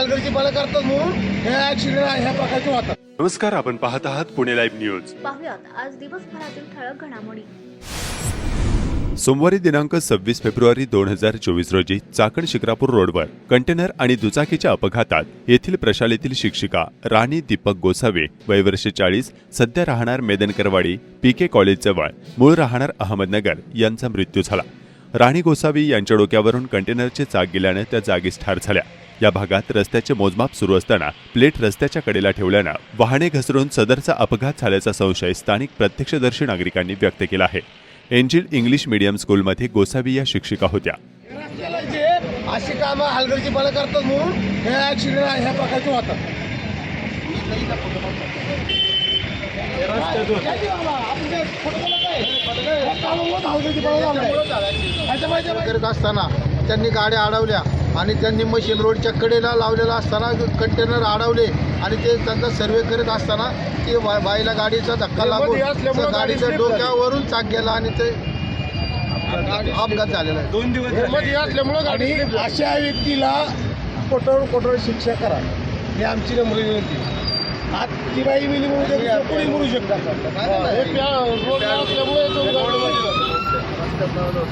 हलगर्जीपणा करतात म्हणून हे ऍक्सिडेंट ह्या प्रकारचे होतात नमस्कार आपण पाहत आहात पुणे लाईव्ह न्यूज पाहुयात आज दिवसभरातील ठळक घडामोडी. सोमवारी दिनांक सव्वीस फेब्रुवारी दोन हजार चोवीस रोजी चाकण शिक्रापूर रोडवर कंटेनर आणि दुचाकीच्या अपघातात येथील प्रशालेतील शिक्षिका राणी दीपक गोसावे वय वर्ष चाळीस सध्या राहणार मेदनकरवाडी पी के कॉलेजजवळ मूळ राहणार अहमदनगर यांचा मृत्यू झाला. राणी गोसावी यांच्या डोक्यावरून कंटेनरचे चाक गेल्यानं त्या जागीच ठार झाल्या. या भागात रस्त्याचे मोजमाप सुरू असताना प्लेट रस्त्याच्या कडेला ठेवल्यानं वाहने घसरून सदरचा अपघात झाल्याचा संशय स्थानिक प्रत्यक्षदर्शी नागरिकांनी व्यक्त केला आहे. एंजिल इंग्लिश मीडियम स्कूलमध्ये गोसावी या शिक्षिका होत्या. अशी कामं हलगर्जीपणा करतात म्हणून हे ऍक्सिडेंट ह्या प्रकारचे होतात करत असताना त्यांनी गाड्या अडवल्या. आणि त्यांनी मशीन रोडच्या कडेला लावलेला असताना कंटेनर अडवले आणि ते त्यांचा सर्वे करत असताना ते बा- बाईला गाडीचा धक्का लागून गाडीच्या. डोक्यावरून चाक गेला आणि ते अपघात झालेला आहे. दोन दिवस असल्यामुळं गाडी अशा व्यक्तीला कठोर कठोर शिक्षा करा. ही आमची नम्र विनंती. आज ती बाई मिली म्हणून कोणी म्हणू शकतात?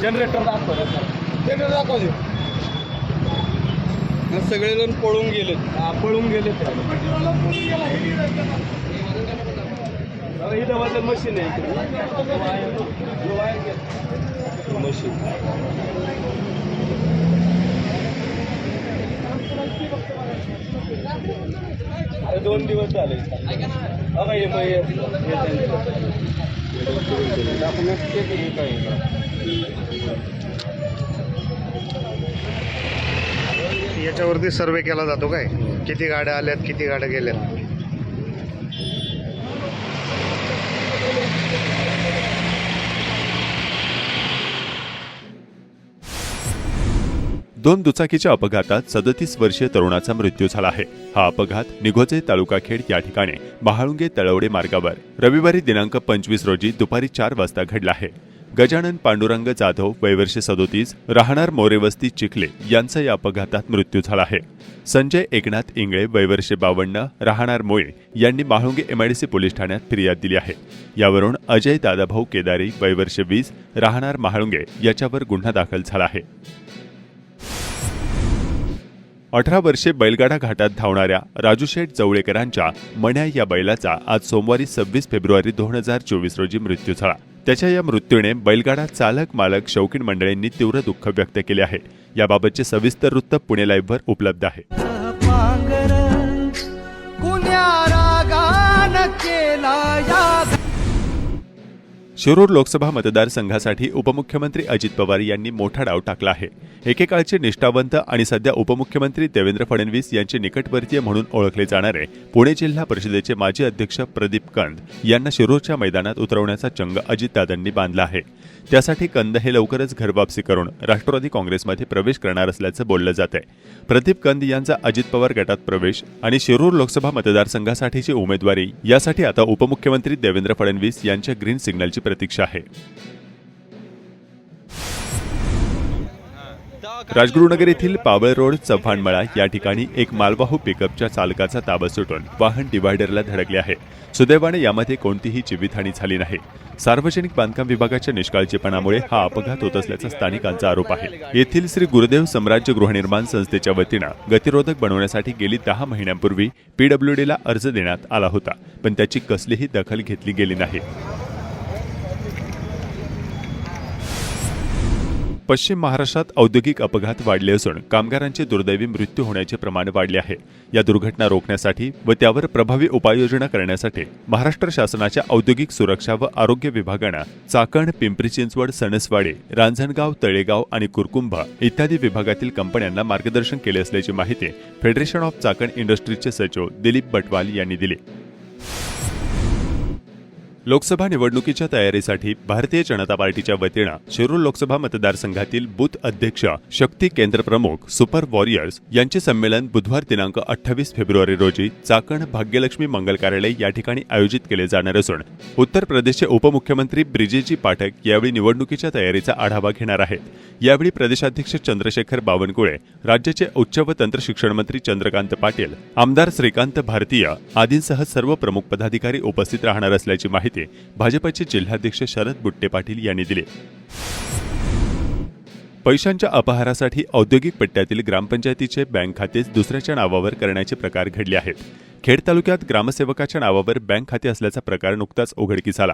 जनरेटर दाखव जनरेटर दाखव मग सगळेजण पळून गेले पळून गेले ते इथं मशीन आहे मशीन दोन दिवस झाले अगं हे मग आपण हे काय याच्यावरती सर्वे केला जातो काय? किती गाड्या आल्यात किती गाड्या गेल्यात? दोन दुचाकीच्या अपघातात सदतीस वर्षीय तरुणाचा मृत्यू झाला आहे. हा अपघात निघोजे तालुकाखेड या ठिकाणी. महाळुंगे तळवडे मार्गावर. रविवारी दिनांक पंचवीस रोजी दुपारी चार वाजता घडला आहे. गजानन पांडुरंग जाधव वयवर्षे सदोतीस राहणार मोरेवस्ती चिखले यांचा या अपघातात मृत्यू झाला आहे. संजय एकनाथ इंगळे वयवर्षे बावन्न राहणार मोळे यांनी माहुंगे एमआयडीसी पोलीस ठाण्यात फिर्याद दिली आहे. यावरून अजय दादाभाऊ केदारी वयवर्षे वीस राहणार महाळुंगे याच्यावर गुन्हा दाखल झाला आहे. अठरा वर्षे बैलगाडा घाटात धावणाऱ्या राजूशेठ जवळेकरांच्या मण्या या बैलाचा आज सोमवारी सव्वीस फेब्रुवारी दोन हजार चोवीस रोजी मृत्यू झाला. त्याच्या या मृत्यूने बैलगाडा चालक मालक शौकीन मंडळींनी तीव्र दुःख व्यक्त केले आहे. याबाबतचे सविस्तर वृत्त पुणे लाईव्हवर उपलब्ध आहे. केला या शिरूर लोकसभा मतदारसंघासाठी उपमुख्यमंत्री अजित पवार यांनी मोठा डाव टाकला आहे. एकेकाळचे निष्ठावंत आणि सध्या उपमुख्यमंत्री देवेंद्र फडणवीस यांचे निकटवर्तीय म्हणून ओळखले जाणारे पुणे जिल्हा परिषदेचे माजी अध्यक्ष प्रदीप कंद यांना शिरूरच्या मैदानात उतरवण्याचा चंग अजितदादांनी बांधला आहे. त्यासाठी कंद हे लवकरच घरवापसी करून राष्ट्रवादी काँग्रेसमध्ये प्रवेश करणार असल्याचं बोललं जात आहे प्रदीप कंद यांचा अजित पवार गटात प्रवेश आणि शिरूर लोकसभा मतदारसंघासाठीची उमेदवारी यासाठी आता उपमुख्यमंत्री देवेंद्र फडणवीस यांच्या ग्रीन सिग्नलची प्रतीक्षा आहे. राजगुरुनगर येथील पावळ रोड चव्हाणमळा या ठिकाणी एक मालवाहू पिकअपच्या चालकाचा ताबा सुटून वाहन डिव्हायडरला धडकले आहे. सुदैवाने यामध्ये कोणतीही जीवितहानी झाली नाही. सार्वजनिक बांधकाम विभागाच्या निष्काळजीपणामुळे हा अपघात होत असल्याचा स्थानिकांचा आरोप आहे. येथील श्री गुरुदेव सम्राज्य गृहनिर्माण संस्थेच्या वतीनं गतिरोधक बनवण्यासाठी गेली दहा महिन्यांपूर्वी पीडब्ल्यूडीला अर्ज देण्यात आला होता पण त्याची कसलीही दखल घेतली गेली नाही. पश्चिम महाराष्ट्रात औद्योगिक अपघात वाढले असून कामगारांचे दुर्दैवी मृत्यू होण्याचे प्रमाण वाढले आहे. या दुर्घटना रोखण्यासाठी व त्यावर प्रभावी उपाययोजना करण्यासाठी महाराष्ट्र शासनाच्या औद्योगिक सुरक्षा व आरोग्य विभागानं चाकण पिंपरी चिंचवड सणसवाडे रांजणगाव तळेगाव आणि कुरकुंभ इत्यादी विभागातील कंपन्यांना मार्गदर्शन केले असल्याची माहिती फेडरेशन ऑफ चाकण इंडस्ट्रीजचे सचिव दिलीप बटवाल यांनी दिली. लोकसभा निवडणुकीच्या तयारीसाठी भारतीय जनता पार्टीच्या वतीनं शिरूर लोकसभा मतदारसंघातील बूथ अध्यक्ष शक्ती केंद्र प्रमुख सुपर वॉरियर्स यांचे संमेलन बुधवार दिनांक अठ्ठावीस फेब्रुवारी रोजी चाकण भाग्यलक्ष्मी मंगल कार्यालय या ठिकाणी आयोजित केले जाणार असून उत्तर प्रदेशचे उपमुख्यमंत्री ब्रिजेजी पाठक यावेळी निवडणुकीच्या तयारीचा आढावा घेणार आहेत. यावेळी प्रदेशाध्यक्ष चंद्रशेखर बावनकुळे राज्याचे उच्च व तंत्र शिक्षण मंत्री चंद्रकांत पाटील आमदार श्रीकांत भारतीय आदींसह सर्व प्रमुख पदाधिकारी उपस्थित राहणार असल्याची माहिती भाजपचे जिल्हाध्यक्ष शरद बुट्टे पाटील यांनी दिली. पैशांच्या अपहारासाठी औद्योगिक पट्ट्यातील ग्रामपंचायतीचे बँक खाते दुसऱ्याच्या नावावर करण्याचे प्रकार घडले आहेत. खेड तालुक्यात ग्रामसेवकाच्या नावावर बँक खाते असल्याचा प्रकार नुकताच उघडकीस आला.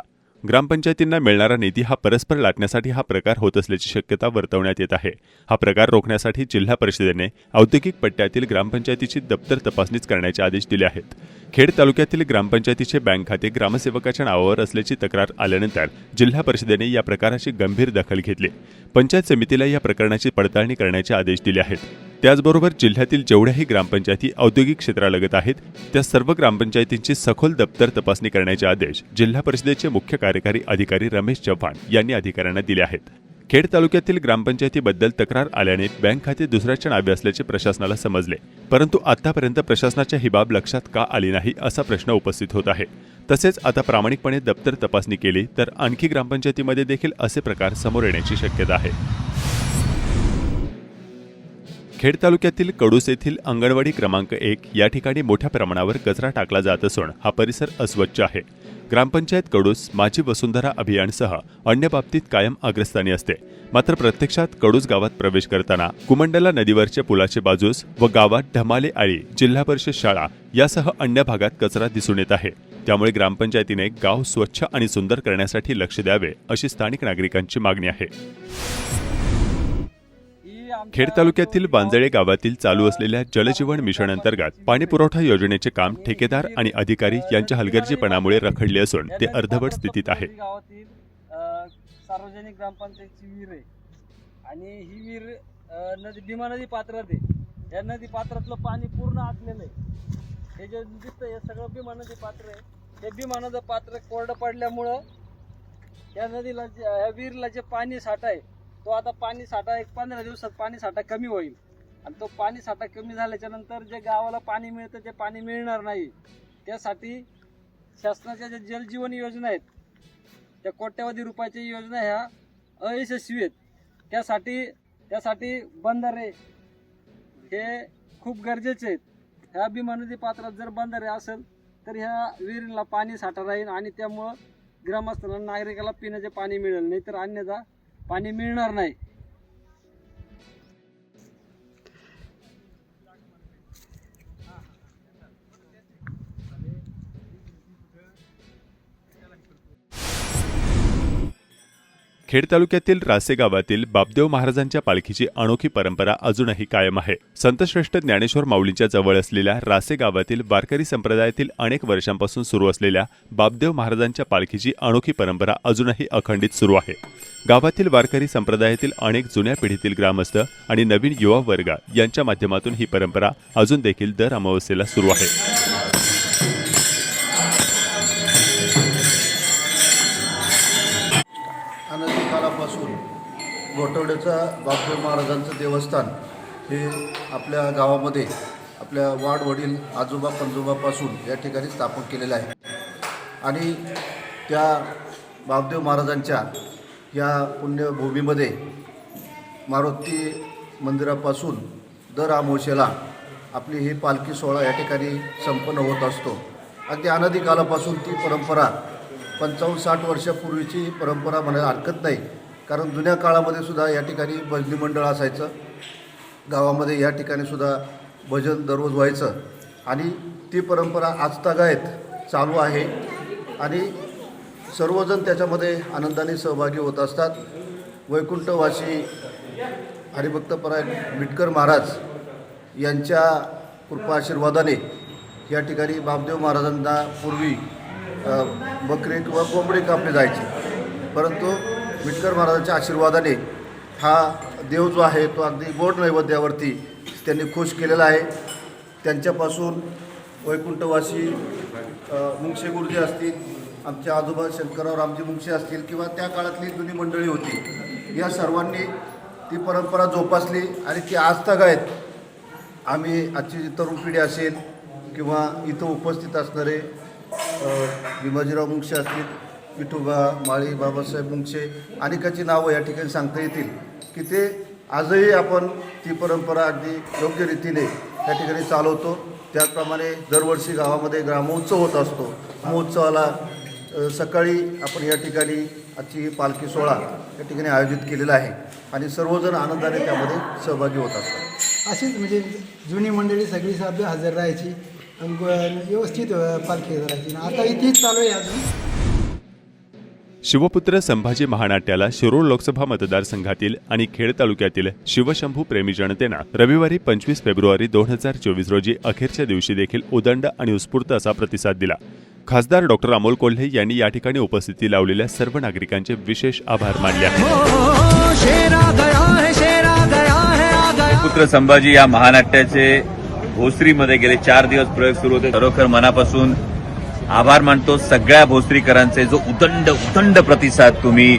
ग्रामपंचायतींना मिळणारा निधी हा परस्पर लाटण्यासाठी हा प्रकार होत असल्याची शक्यता वर्तवण्यात येत आहे. हा प्रकार रोखण्यासाठी जिल्हा परिषदेने औद्योगिक पट्ट्यातील ग्रामपंचायतीची दप्तर तपासणीच करण्याचे आदेश दिले आहेत. खेड तालुक्यातील ग्रामपंचायतीचे बँक खाते ग्रामसेवकाच्या नावावर असल्याची तक्रार आल्यानंतर जिल्हा परिषदेने या प्रकाराची गंभीर दखल घेतली. पंचायत समितीला या प्रकरणाची पडताळणी करण्याचे आदेश दिले आहेत. त्याचबरोबर जिल्ह्यातील जेवढ्याही ग्रामपंचायती औद्योगिक क्षेत्रालगत आहेत त्या सर्व ग्रामपंचायतींची सखोल दप्तर तपासणी करण्याचे आदेश जिल्हा परिषदेचे मुख्य कार्यकारी अधिकारी रमेश चव्हाण यांनी अधिकाऱ्यांना दिले आहेत. खेड तालुक्यातील ग्रामपंचायतीबद्दल तक्रार आल्याने बँक खाते दुसऱ्याच्या नावे असल्याचे प्रशासनाला समजले. परंतु आतापर्यंत प्रशासनाच्या ही बाब लक्षात का आली नाही असा प्रश्न उपस्थित होत आहे. तसेच आता प्रामाणिकपणे दप्तर तपासणी केली तर आणखी ग्रामपंचायतीमध्ये देखील असे प्रकार समोर येण्याची शक्यता आहे. खेड तालुक्यातील कडूस येथील अंगणवाडी क्रमांक एक या ठिकाणी मोठ्या प्रमाणावर कचरा टाकला जात असून हा परिसर अस्वच्छ आहे. ग्रामपंचायत कडूस माझी वसुंधरा अभियानसह अन्य बाबतीत कायम अग्रस्थानी असते. मात्र प्रत्यक्षात कडूस गावात प्रवेश करताना कुमंडला नदीवरच्या पुलाचे बाजूस व गावात ढमाले आळी जिल्हा परिषद शाळा यासह अन्य भागात कचरा दिसून येत आहे. त्यामुळे ग्रामपंचायतीने गाव स्वच्छ आणि सुंदर करण्यासाठी लक्ष द्यावे अशी स्थानिक नागरिकांची मागणी आहे. खेड तालुक्यातील बांजळे गावातील चालू असलेल्या जलजीवन मिशन अंतर्गत पाणी पुरवठा योजनेचे काम ठेकेदार आणि अधिकारी यांच्या हलगर्जीपणामुळे रखडले असून ते अर्धवट स्थितीत आहे. सार्वजनिक ग्रामपंचायतची विहीर आहे. आणि ही विहीर नदी भीमा नदी पात्रात आहे. या नदी पात्रातलं पाणी पूर्ण आटलेलं आहे. हे जे दिसतं हे सगळं भीमा नदी पात्र आहे. हे भीमा नदी पात्र कोरडं पडल्यामुळं या नदीला जे- या विहिरीला जे पाणी साठा आहे तो आता पाणी साठा एक पंधरा दिवसात पाणी साठा कमी होईल. आणि तो पाणी साठा कमी झाल्याच्यानंतर जे गावाला पाणी मिळतं ते पाणी मिळणार नाही. त्यासाठी शासनाच्या ज्या जलजीवन योजना आहेत त्या कोट्यावधी रुपयाच्या योजना ह्या अयशस्वी आहेत. त्यासाठी त्यासाठी बंधारे हे खूप गरजेचे आहेत. ह्या भीमा पात्रात जर बंधारे असेल तर ह्या विहिरीला पाणी साठा राहील आणि त्यामुळं ग्रामस्थांना नागरिकाला पिण्याचे पाणी मिळेल. नाहीतर अन्यथा पाणी मिळणार नाही. खेड तालुक्यातील रासे गावातील बापदेव महाराजांच्या पालखीची अनोखी परंपरा अजूनही कायम आहे. संतश्रेष्ठ ज्ञानेश्वर माऊलींच्या जवळ असलेल्या रासे गावातील वारकरी संप्रदायातील अनेक वर्षांपासून सुरू असलेल्या बापदेव महाराजांच्या पालखीची अनोखी परंपरा अजूनही अखंडित सुरू आहे. गावातील वारकरी संप्रदायातील अनेक जुन्या पिढीतील ग्रामस्थ आणि नवीन युवा वर्ग यांच्या माध्यमातून ही परंपरा अजून देखील दर अमावस्येला सुरू आहे. गोठवड्याचं बापदेव महाराजांचं देवस्थान हे आपल्या गावामध्ये आपल्या वाडवडील आजोबा पंजोबापासून या ठिकाणी स्थापन केलेलं आहे. आणि त्या बापदेव महाराजांच्या या पुण्यभूमीमध्ये मारुती मंदिरापासून दर आमोशेला आपली ही पालखी सोहळा या ठिकाणी संपन्न होत असतो. अगदी अनादी कालापासून ती परंपरा पंचावन्न साठ वर्षापूर्वीची परंपरा म्हणायला हरकत नाही. कारण जुन्या काळामध्ये सुद्धा या ठिकाणी भजनी मंडळ असायचं. गावामध्ये या ठिकाणी सुद्धा भजन दररोज व्हायचं. आणि ती परंपरा आजतागायत चालू आहे. आणि सर्वजण त्याच्यामध्ये आनंदाने सहभागी होत असतात. वैकुंठवासी हरिभक्तपरायण मिटकर महाराज यांच्या कृपा आशीर्वादाने या ठिकाणी बापदेव महाराजांना पूर्वी बकरी किंवा कोंबडी कापली जायची. परंतु विटकर महाराजांच्या आशीर्वादाने हा देव जो आहे तो अगदी गोड नैवेद्यावरती त्यांनी खुश केलेला आहे. त्यांच्यापासून वैकुंठवासी मुंगशे गुरुजी असतील आमचे आजोबा शंकरराव रामजी मुंगशे असतील किंवा त्या काळातली जुनी मंडळी होती या सर्वांनी ती परंपरा जोपासली आणि ती आज तग आहेत. आम्ही आजची जी तरुण पिढी असेल किंवा इथं उपस्थित असणारे अ, भीमाजीराव मुंगशे असतील विठोबा माळी बाबासाहेब मुंगशे अनेकाची नावं या ठिकाणी सांगता येतील की ते आजही आपण ती परंपरा अगदी योग्य रीतीने त्या ठिकाणी चालवतो. त्याचप्रमाणे दरवर्षी गावामध्ये ग्रामोत्सव होत असतो. महोत्सवाला सकाळी आपण या ठिकाणी आजची पालखी सोहळा या ठिकाणी आयोजित केलेला आहे आणि सर्वजण आनंदाने त्यामध्ये सहभागी होत असतात. अशीच म्हणजे जुनी मंडळी सगळी सभ्य हजर राहायची व्यवस्थित पालखी करायची आता इथेच चालू आहे अजून. शिवपुत्र संभाजी महानाट्याला शिरूर लोकसभा मतदारसंघातील आणि खेड तालुक्यातील शिवशंभू प्रेमी जनतेनं रविवारी पंचवीस फेब्रुवारी दोन हजार चोवीस रोजी अखेरच्या दिवशी देखील उदंड आणि उत्स्फूर्त असा प्रतिसाद दिला. खासदार डॉक्टर अमोल कोल्हे यांनी या ठिकाणी उपस्थिती लावलेल्या सर्व नागरिकांचे विशेष आभार मानले पुत्र संभाजी या महानाट्याचे भोसरीमध्ये गेले चार दिवस प्रयोग सुरू होते. खरोखर मनापासून आभार मानतो सगळ्या भोसरीकरांचे जो उदंड उदंड प्रतिसाद तुम्ही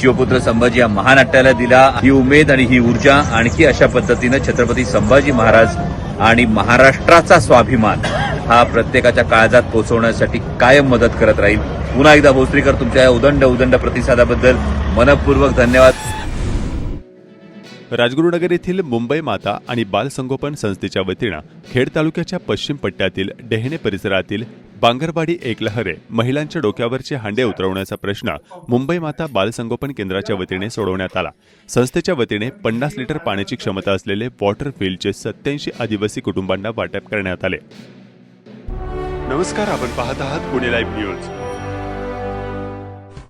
शिवपुत्र संभाजी या महानाट्याला दिला ही उमेद आणि ही ऊर्जा आणखी अशा पद्धतीनं छत्रपती संभाजी महाराज आणि महाराष्ट्राचा स्वाभिमान हा प्रत्येकाच्या काळजात पोहोचवण्यासाठी कायम मदत करत राहील. पुन्हा एकदा भोसरीकर तुमच्या या उदंड उदंड प्रतिसादाबद्दल मनपूर्वक धन्यवाद. राजगुरुनगर येथील मुंबई माता आणि बाल संगोपन संस्थेच्या वतीनं खेड तालुक्याच्या पश्चिम पट्ट्यातील डेहणे परिसरातील बांगरवाडी एकलहरे महिलांच्या डोक्यावरचे हांडे उतरवण्याचा प्रश्न मुंबई माता बालसंगोपन केंद्राच्या वतीने सोडवण्यात आला. संस्थेच्या वतीने पन्नास लिटर पाण्याची क्षमता असलेले वॉटर फिल्डचे सत्याऐंशी आदिवासी कुटुंबांना वाटप करण्यात आले. नमस्कार आपण पाहत आहात पुणे लाईव्ह न्यूज